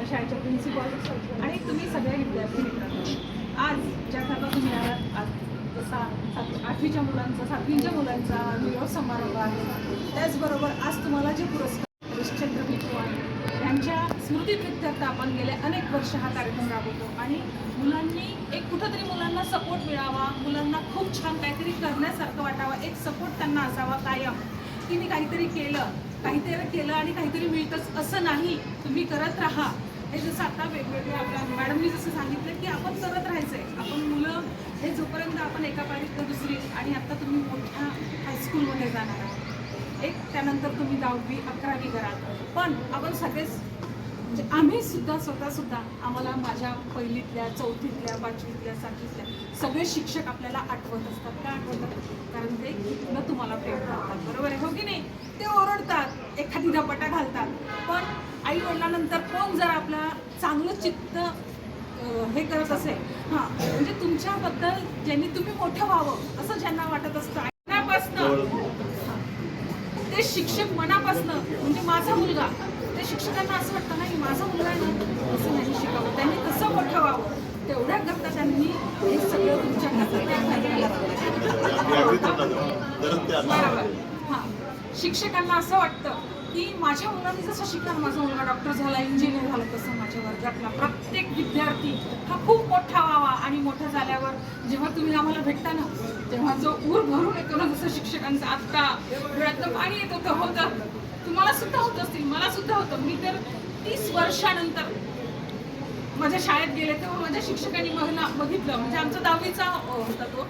आपल्या शाळेच्या प्रिन्सिपॉल आणि तुम्ही सगळ्या विद्यार्थी मित्रांनो आज ज्या ठिकाणी तुम्ही आज जसा सात आठवीच्या मुलांचा सातवीच्या मुलांचा निरोप समारंभ आहे. त्याचबरोबर आज तुम्हाला जे पुरस्कार हरिश्चंद्र विद्वान यांच्या स्मृतीप्रित्यर्थ आपण गेले अनेक वर्ष हा कार्यक्रम राबवतो. आणि मुलांनी एक कुठंतरी मुलांना सपोर्ट मिळावा मुलांना खूप छान काहीतरी करण्यासारखं वाटावं एक सपोर्ट त्यांना असावा कायम. की मी काहीतरी केलं काहीतरी केलं आणि काहीतरी मिळतंच. असं नाही. तुम्ही करत राहा. हे जसं आता वेगवेगळे आपल्या मॅडमनी जसं सांगितलं की आपण करत आहे आपण मुलं हे जोपर्यंत आपण एका पारीत तर दुसरी आणि आता तुम्ही मोठ्या हायस्कूलमध्ये जाणार आहात एक त्यानंतर तुम्ही दहावी अकरावी कराल पण आपण सगळेच म्हणजे आम्ही सुद्धा स्वतःसुद्धा आम्हाला माझ्या पहिलीतल्या चौथीतल्या पाचवीतल्या सातवीतल्या सगळे शिक्षक आपल्याला आठवत असतात. का आठवतात? कारण ते न तुम्हाला प्रेम करतात बरोबर आहे हो की नाही? ते ओरडतात एखादी धपाटा घालतात. आई वडिलांनंतर कोण जर आपला चांगलं चित्त हे करत असेल हां म्हणजे तुमच्याबद्दल ज्यांनी तुम्ही मोठं व्हावं असं ज्यांना वाटत असतं मनापासनं ते शिक्षक मनापासनं म्हणजे माझा मुलगा ते शिक्षकांना असं वाटतं नाही माझा मुलगा आहे ना असं नाही शिकावं त्यांनी कसं मोठं व्हावं? तेवढ्या करता त्यांनी हे सगळं तुमच्या बरोबर. हां. शिक्षकांना असं वाटतं की माझ्या मुलाने जसं शिकलं माझा मुलगा डॉक्टर झाला इंजिनियर झाला तसं माझ्या वर्गातला प्रत्येक विद्यार्थी हा खूप मोठा व्हावा आणि मोठा झाल्यावर जेव्हा तुम्ही आम्हाला भेटता ना तेव्हा जो ऊर भरून येतो ना जसं शिक्षकांचा आत्ता डोळ्यातनं पाणी येत होतं होतं तुम्हाला सुद्धा होत असतील मला सुद्धा होतं. मी तर तीस वर्षानंतर माझ्या शाळेत गेले तेव्हा माझ्या शिक्षकांनी मला बघितलं. म्हणजे आमचा दहावीचा होता तो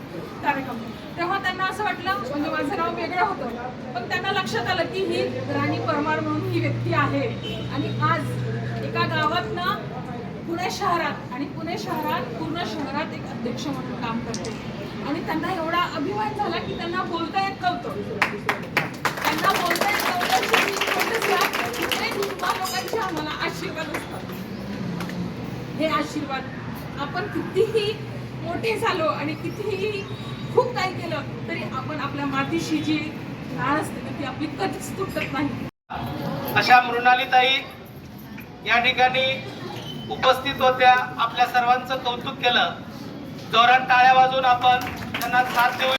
कार्यक्रम. तेव्हा त्यांना असं वाटलं म्हणजे माझं नाव वेगळं होतं. पण त्यांना लक्षात आलं की ही राणी परमार म्हणून ही व्यक्ती आहे. आणि आज एका गावात ना पुणे शहरात आणि पुणे शहरात पूर्ण शहरात एक अध्यक्ष म्हणून काम करते. आणि त्यांना एवढा अभिमान झाला की त्यांना बोलता येत नव्हतं. हे आशीर्वाद. आपण कितीही मोठे झालो आणि कितीही खूप काही केलं तरी आपण आपल्या मातीशी जी नाळ असते ना ती आपली कधीच तुटत नाही. अशा मृणालीताई या ठिकाणी उपस्थित होत्या आपल्या सर्वांचं कौतुक केलं. जोरात टाळ्या वाजून आपण त्यांना साथ देऊ.